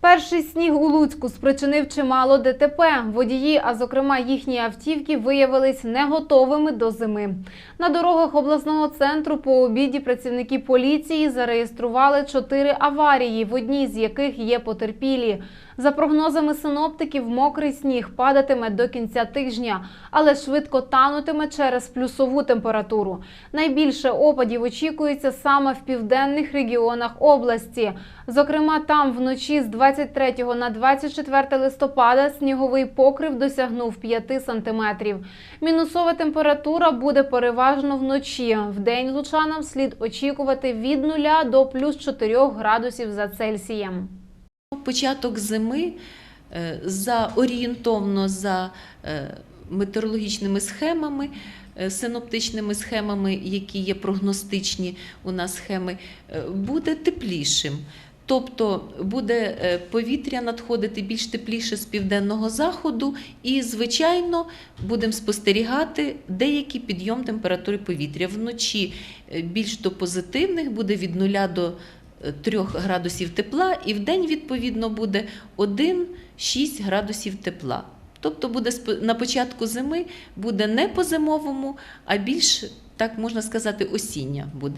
Перший сніг у Луцьку спричинив чимало ДТП. Водії, а зокрема їхні автівки, виявились не готовими до зими. На дорогах обласного центру по обіді працівники поліції зареєстрували чотири аварії, в одній з яких є потерпілі. За прогнозами синоптиків, мокрий сніг падатиме до кінця тижня, але швидко танутиме через плюсову температуру. Найбільше опадів очікується саме в південних регіонах області. Зокрема, там вночі з 23 на 24 листопада сніговий покрив досягнув 5 сантиметрів. Мінусова температура буде переважно вночі. Вдень лучанам слід очікувати від 0 до плюс 4 градусів за Цельсієм. Початок зими е, за орієнтовно за е, метеорологічними схемами, е, синоптичними схемами, які є прогностичні у нас схеми, буде теплішим. Тобто буде е, повітря надходити більш тепліше з південного заходу, і, звичайно, будемо спостерігати деякий підйом температури повітря. Вночі е, більш до позитивних буде від 0 до 3 градусів тепла, і в день, відповідно, буде 1-6 градусів тепла. Тобто буде на початку зими буде не по зимовому, а більш, так можна сказати, осіння буде.